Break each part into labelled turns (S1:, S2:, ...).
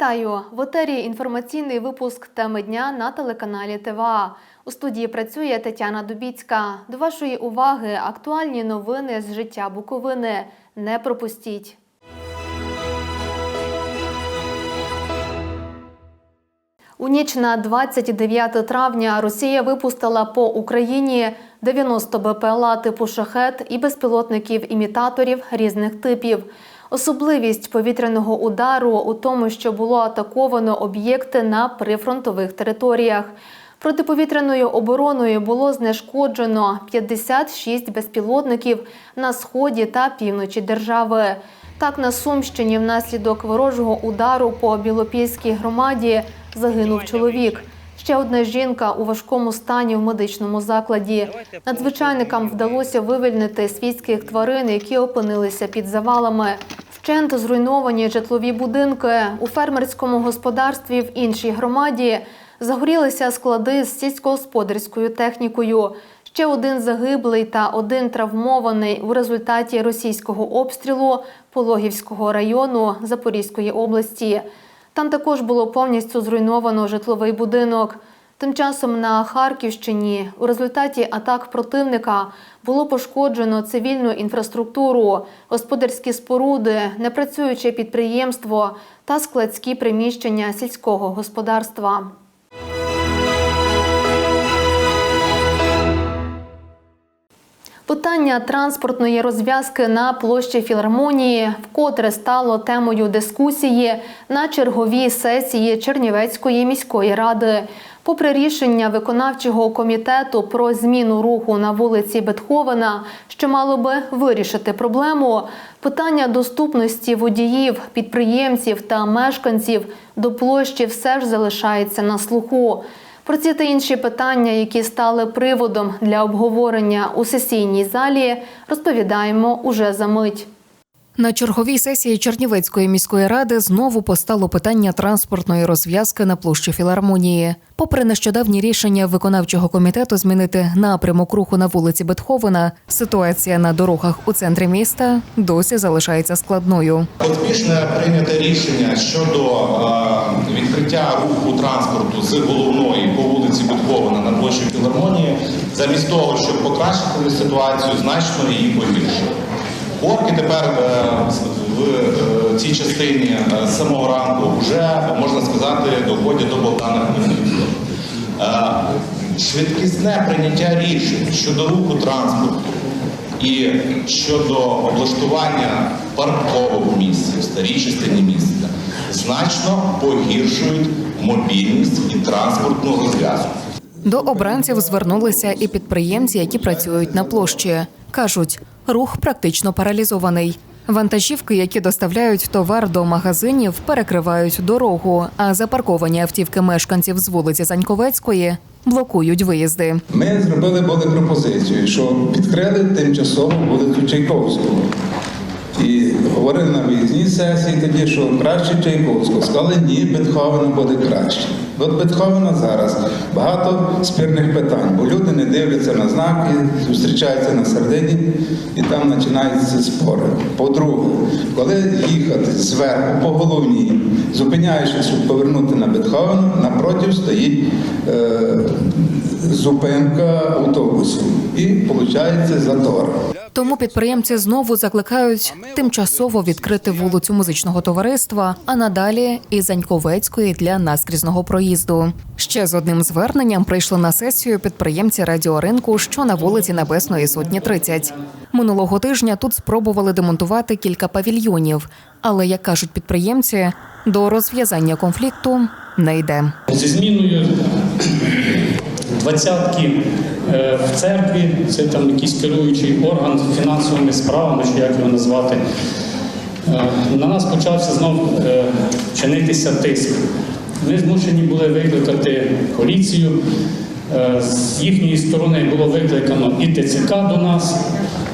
S1: Вітаю в етері інформаційний випуск теми дня на телеканалі ТВА. У студії працює Тетяна Дубіцька. До вашої уваги актуальні новини з життя Буковини. Не пропустіть. У ніч на 29 травня Росія випустила по Україні 90 БПЛА типу шахет і безпілотників-імітаторів різних типів. Особливість повітряного удару у тому, що було атаковано об'єкти на прифронтових територіях. Протиповітряною обороною було знешкоджено 56 безпілотників на сході та півночі держави. Так, на Сумщині внаслідок ворожого удару по Білопільській громаді загинув чоловік. Ще одна жінка у важкому стані в медичному закладі. Надзвичайникам вдалося вивільнити свійських тварин, які опинилися під завалами. Вчент зруйновані житлові будинки у фермерському господарстві в іншій громаді. Загорілися склади з сільськогосподарською технікою. Ще один загиблий та один травмований у результаті російського обстрілу Пологівського району Запорізької області. Там також було повністю зруйновано житловий будинок. Тим часом на Харківщині у результаті атак противника було пошкоджено цивільну інфраструктуру, господарські споруди, непрацююче підприємство та складські приміщення сільського господарства. Питання транспортної розв'язки на площі філармонії вкотре стало темою дискусії на черговій сесії Чернівецької міської ради. Попри рішення виконавчого комітету про зміну руху на вулиці Бетховена, що мало би вирішити проблему, питання доступності водіїв, підприємців та мешканців до площі все ж залишається на слуху. Про ці та інші питання, які стали приводом для обговорення у сесійній залі, розповідаємо уже за мить.
S2: На черговій сесії Чернівецької міської ради знову постало питання транспортної розв'язки на площі філармонії. Попри нещодавні рішення виконавчого комітету змінити напрямок руху на вулиці Бетховена, ситуація на дорогах у центрі міста досі залишається складною.
S3: Поспішне прийняте рішення щодо е, відкриття руху транспорту з головної по вулиці Бетховена на площі Філармонії, замість того, щоб покращити ситуацію, значно її погіршили. Орки тепер е, в е, цій частині е, самого ранку вже, можна сказати, доходять до Богдана Хмельницького. Швидкісне прийняття рішень щодо руху транспорту і щодо облаштування парковок місць в старій частині міста значно погіршують мобільність і транспортну розв'язку.
S2: До обранців звернулися і підприємці, які працюють на площі. кажуть, рух практично паралізований. Вантажівки, які доставляють товар до магазинів, перекривають дорогу, а запарковані автівки мешканців з вулиці Заньковецької блокують виїзди.
S4: Ми зробили були пропозицію, що відкрили тимчасово вулицю Чайковського. І говорили на виїзній сесії тоді, що краще Чайковського. Сказали, ні, Бетховена буде краще. От Бетховена зараз багато спірних питань, бо люди не дивляться на знаки, зустрічаються на середині і там починаються спори. По-друге, коли їхати зверху по головній, зупиняючись, щоб повернути на Бетховену, напротив стоїть е, зупинка автобусів. І виходить затор.
S2: Тому підприємці знову закликають тимчасово відкрити вулицю музичного товариства, а надалі і Заньковецької для наскрізного проїзду. Ще з одним зверненням прийшли на сесію підприємці радіоринку, що на вулиці Небесної Сотні 30. Минулого тижня тут спробували демонтувати кілька павільйонів, але як кажуть підприємці, до розв'язання конфлікту не йде.
S5: Зі зміною двадцятки в церкві, це там якийсь керуючий орган фінансовими справами, чи як його назвати. е, На нас почався знов е, чинитися тиск. Ми змушені були викликати поліцію. Е, З їхньої сторони було викликано і ТЦК до нас.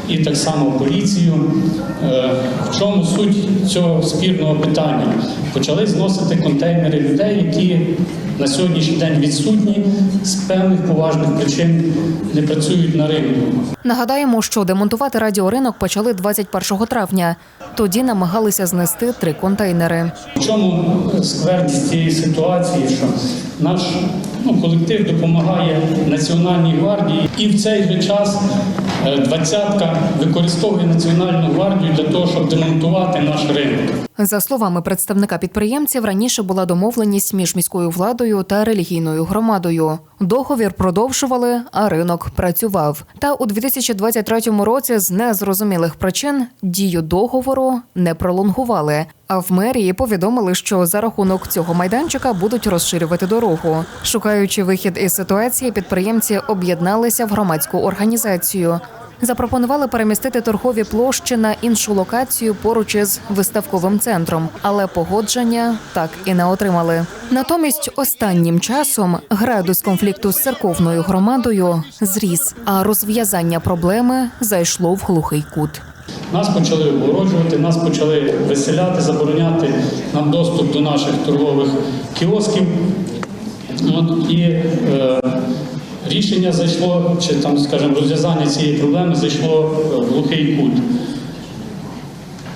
S5: І так само поліцію. Е, В чому суть цього спірного питання? Почали зносити контейнери людей, які на сьогоднішній день відсутні з певних поважних причин не працюють на ринку.
S2: Нагадаємо, що демонтувати радіоринок почали 21 травня. Тоді намагалися знести три контейнери.
S5: В чому скверність цієї ситуації, що наш ну, колектив допомагає Національній гвардії, і в цей же час е, двадцятка використовує Національну гвардію для того, щоб демонтувати наш ринок.
S2: За словами представника підприємців, раніше була домовленість між міською владою та релігійною громадою. Договір продовжували, а ринок працював. Та у 2023 році з незрозумілих причин дію договору не пролонгували. А в мерії повідомили, що за рахунок цього майданчика будуть розширювати дорогу. Шукаючи вихід із ситуації, підприємці об'єдналися в громадську організацію. Запропонували перемістити торгові площі на іншу локацію поруч із виставковим центром, але погодження так і не отримали. Натомість останнім часом градус конфлікту з церковною громадою зріс, а розв'язання проблеми зайшло в глухий кут.
S5: Нас почали обгороджувати, нас почали виселяти, забороняти нам доступ до наших торгових кіосків. От, і е, рішення зайшло, чи там, скажімо, розв'язання цієї проблеми зайшло в глухий кут.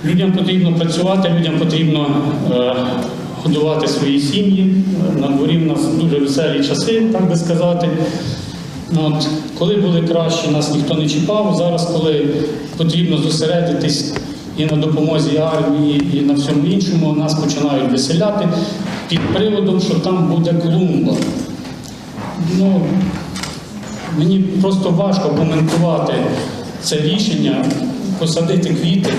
S5: Людям потрібно працювати, людям потрібно е, годувати свої сім'ї. На дворі в нас дуже веселі часи, так би сказати. От, коли були кращі, нас ніхто не чіпав. Зараз, коли потрібно зосередитись і на допомозі армії, і на всьому іншому, нас починають виселяти під приводом, що там буде клумба. Ну, мені просто важко коментувати це рішення, посадити квіти,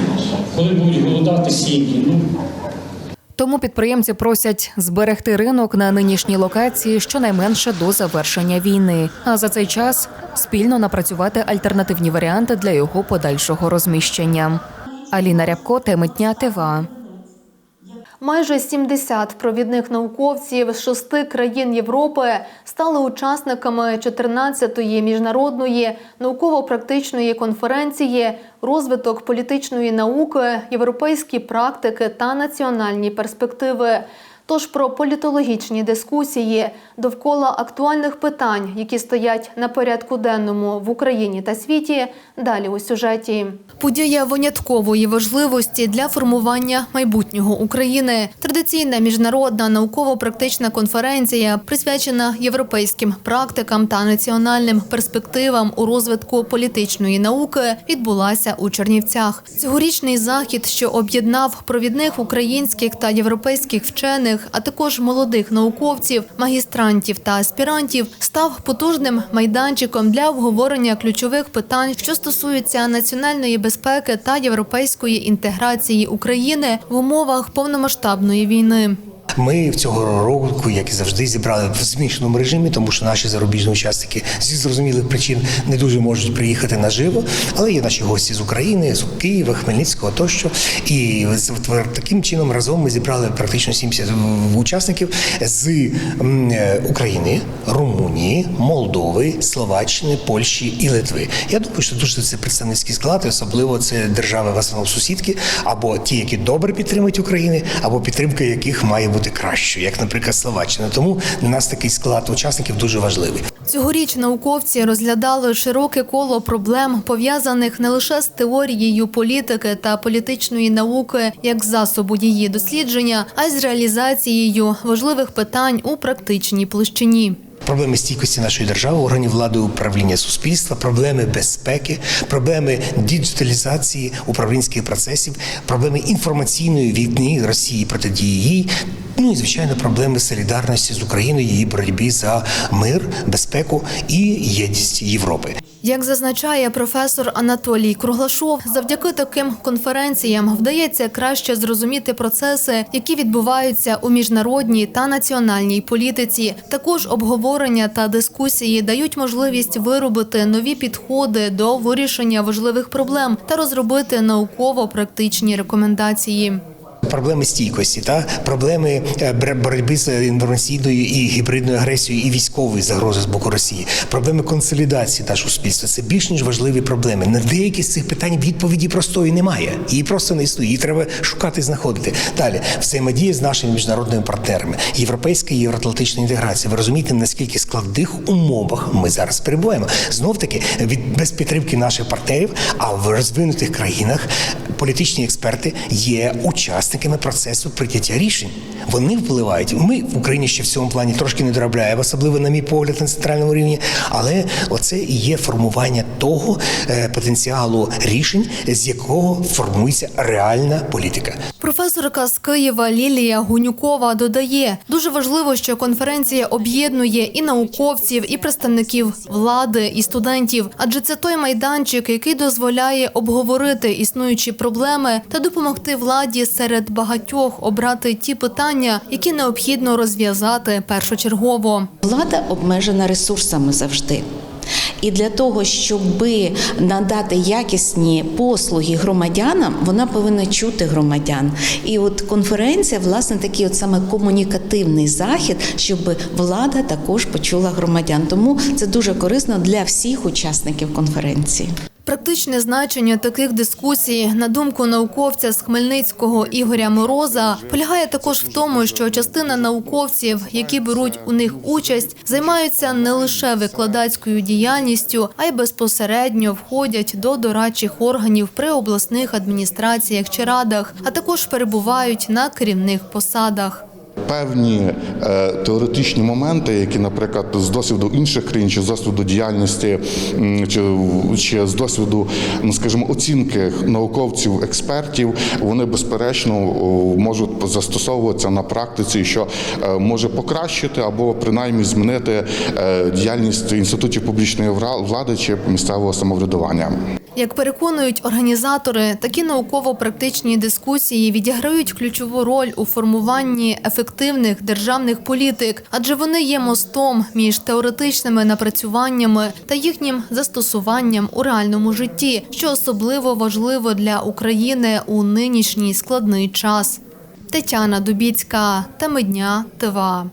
S5: коли будуть голодати сім'ї. Ну,
S2: Тому підприємці просять зберегти ринок на нинішній локації щонайменше до завершення війни. А за цей час спільно напрацювати альтернативні варіанти для його подальшого розміщення. Аліна Рябко, теми дня ТВА.
S1: Майже 70 провідних науковців з шести країн Європи стали учасниками 14-ї міжнародної науково-практичної конференції Розвиток політичної науки, європейські практики та національні перспективи. Тож про політологічні дискусії довкола актуальних питань, які стоять на порядку денному в Україні та світі, далі у сюжеті. Подія виняткової важливості для формування майбутнього України. Традиційна міжнародна науково-практична конференція, присвячена європейським практикам та національним перспективам у розвитку політичної науки, відбулася у Чернівцях. Цьогорічний захід, що об'єднав провідних українських та європейських вчених, а також молодих науковців, магістрантів та аспірантів, став потужним майданчиком для обговорення ключових питань, що стосуються національної безпеки та європейської інтеграції України в умовах повномасштабної війни.
S6: Ми в цього року, як і завжди, зібрали в змішаному режимі, тому що наші зарубіжні учасники зі зрозумілих причин не дуже можуть приїхати наживо, але є наші гості з України, з Києва, Хмельницького тощо. І таким чином разом ми зібрали практично 70 учасників з е, України, Румунії, Молдови, Словаччини, Польщі і Литви. Я думаю, що дуже це представницький склад, особливо це держави в основному сусідки, або ті, які добре підтримують Україну, або підтримка яких має бути кращою, як, наприклад, Словаччина. Тому для нас такий склад учасників дуже важливий.
S1: Цьогоріч науковці розглядали широке коло проблем, пов'язаних не лише з теорією політики та політичної науки як засобу її дослідження, а й з реалізацією важливих питань у практичній площині.
S6: Проблеми стійкості нашої держави, органів влади управління суспільства, проблеми безпеки, проблеми діджиталізації управлінських процесів, проблеми інформаційної війни Росії протидії їй. Ну і звичайно, проблеми солідарності з Україною, її боротьбі за мир, безпеку і єдність Європи.
S1: Як зазначає професор Анатолій Круглашов, завдяки таким конференціям вдається краще зрозуміти процеси, які відбуваються у міжнародній та національній політиці. Також обговорення та дискусії дають можливість виробити нові підходи до вирішення важливих проблем та розробити науково-практичні рекомендації.
S6: Проблеми стійкості, та проблеми е, боротьби з інформаційною і гібридною агресією і військовою загрозою з боку Росії, проблеми консолідації нашого суспільства. Це більш ніж важливі проблеми. На деякі з цих питань відповіді простої немає. Її просто не існує. Її треба шукати і знаходити. Далі взаємодія з нашими міжнародними партнерами, європейська і євроатлантична інтеграція. Ви розумієте, наскільки складних умовах ми зараз перебуваємо. Знов таки від без підтримки наших партнерів, а в розвинутих країнах політичні експерти є учасниками процесу прийняття рішень. Вони впливають. Ми в Україні ще в цьому плані трошки не доробляємо, особливо на мій погляд на центральному рівні. Але оце і є формування того е, потенціалу рішень, з якого формується реальна політика.
S1: Професорка з Києва Лілія Гунюкова додає, дуже важливо, що конференція об'єднує і науковців, і представників влади, і студентів, адже це той майданчик, який дозволяє обговорити існуючі проблеми та допомогти владі серед багатьох обрати ті питання, які необхідно розв'язати першочергово.
S7: Влада обмежена ресурсами завжди. І для того, щоб надати якісні послуги громадянам, вона повинна чути громадян. І от конференція, власне, такий от саме комунікативний захід, щоб влада також почула громадян. Тому це дуже корисно для всіх учасників конференції.
S1: Практичне значення таких дискусій, на думку науковця з Хмельницького Ігоря Мороза, полягає також в тому, що частина науковців, які беруть у них участь, займаються не лише викладацькою діяльністю, а й безпосередньо входять до дорадчих органів при обласних адміністраціях чи радах, а також перебувають на керівних посадах.
S8: Певні е, теоретичні моменти, які, наприклад, з досвіду інших країн, чи з досвіду діяльності, чи, чи з досвіду, ну скажімо, оцінки науковців, експертів, вони безперечно можуть застосовуватися на практиці, що е, може покращити або принаймні змінити е, діяльність інститутів публічної влади чи місцевого самоврядування.
S1: Як переконують організатори, такі науково-практичні дискусії відіграють ключову роль у формуванні ефективних державних політик, адже вони є мостом між теоретичними напрацюваннями та їхнім застосуванням у реальному житті, що особливо важливо для України у нинішній складний час. Тетяна Дубіцька, теми дня, ТВА.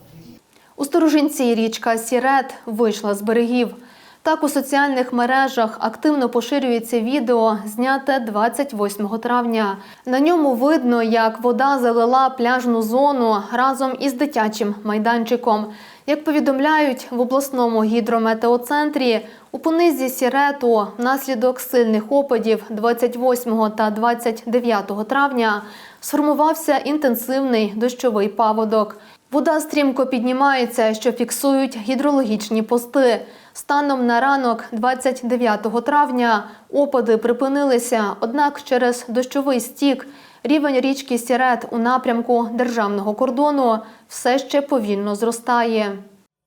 S1: У Сторожинці річка Сірет вийшла з берегів. Так у соціальних мережах активно поширюється відео, зняте 28 травня. На ньому видно, як вода залила пляжну зону разом із дитячим майданчиком. Як повідомляють в обласному гідрометеоцентрі, у понизі Сірету внаслідок сильних опадів 28 та 29 травня сформувався інтенсивний дощовий паводок. Вода стрімко піднімається, що фіксують гідрологічні пости. Станом на ранок 29 травня опади припинилися, однак через дощовий стік рівень річки Сірет у напрямку державного кордону все ще повільно зростає.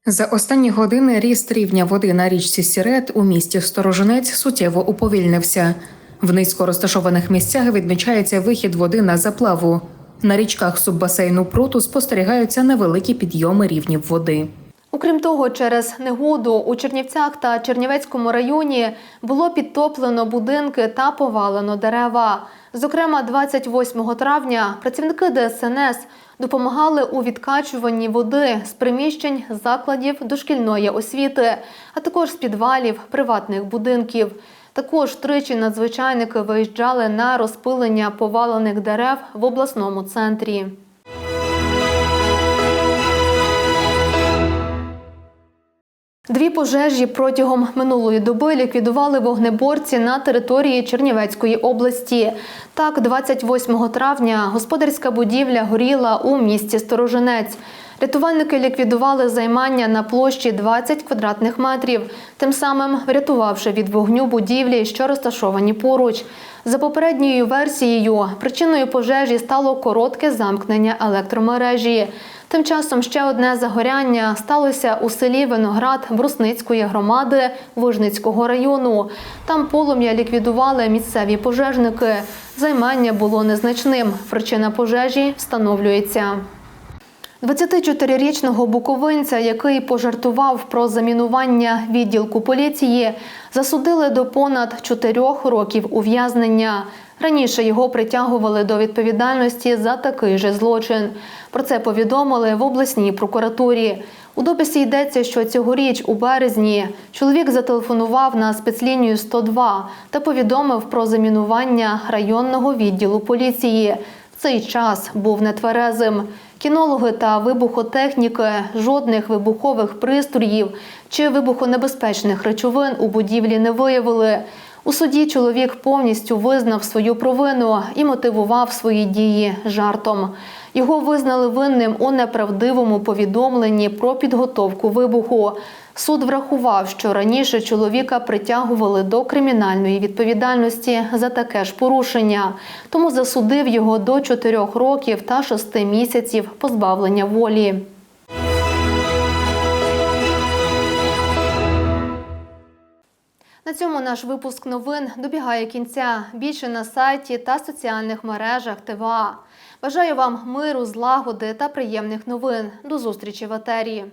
S2: За останні години ріст рівня води на річці Сірет у місті Сторожинець суттєво уповільнився. В низько розташованих місцях відмічається вихід води на заплаву. На річках суббасейну пруту спостерігаються невеликі підйоми рівнів води.
S1: Окрім того, через негоду у Чернівцях та Чернівецькому районі було підтоплено будинки та повалено дерева. Зокрема, 28 травня працівники ДСНС допомагали у відкачуванні води з приміщень закладів дошкільної освіти, а також з підвалів приватних будинків. Також тричі надзвичайники виїжджали на розпилення повалених дерев в обласному центрі. Дві пожежі протягом минулої доби ліквідували вогнеборці на території Чернівецької області. Так, 28 травня господарська будівля горіла у місті Сторожинець. Рятувальники ліквідували займання на площі 20 квадратних метрів, тим самим врятувавши від вогню будівлі, що розташовані поруч. За попередньою версією, причиною пожежі стало коротке замкнення електромережі. Тим часом ще одне загоряння сталося у селі Виноград Брусницької громади Вижницького району. Там полум'я ліквідували місцеві пожежники. Займання було незначним. Причина пожежі встановлюється. 24-річного буковинця, який пожартував про замінування відділку поліції, засудили до понад 4 років ув'язнення. Раніше його притягували до відповідальності за такий же злочин. Про це повідомили в обласній прокуратурі. У дописі йдеться, що цьогоріч у березні чоловік зателефонував на спецлінію 102 та повідомив про замінування районного відділу поліції. Цей час був нетверезим. Кінологи та вибухотехніки жодних вибухових пристроїв чи вибухонебезпечних речовин у будівлі не виявили. У суді чоловік повністю визнав свою провину і мотивував свої дії жартом. Його визнали винним у неправдивому повідомленні про підготовку вибуху. Суд врахував, що раніше чоловіка притягували до кримінальної відповідальності за таке ж порушення, тому засудив його до 4 років та 6 місяців позбавлення волі. На цьому наш випуск новин добігає кінця. Більше на сайті та соціальних мережах ТВА. Бажаю вам миру, злагоди та приємних новин. До зустрічі в атерії!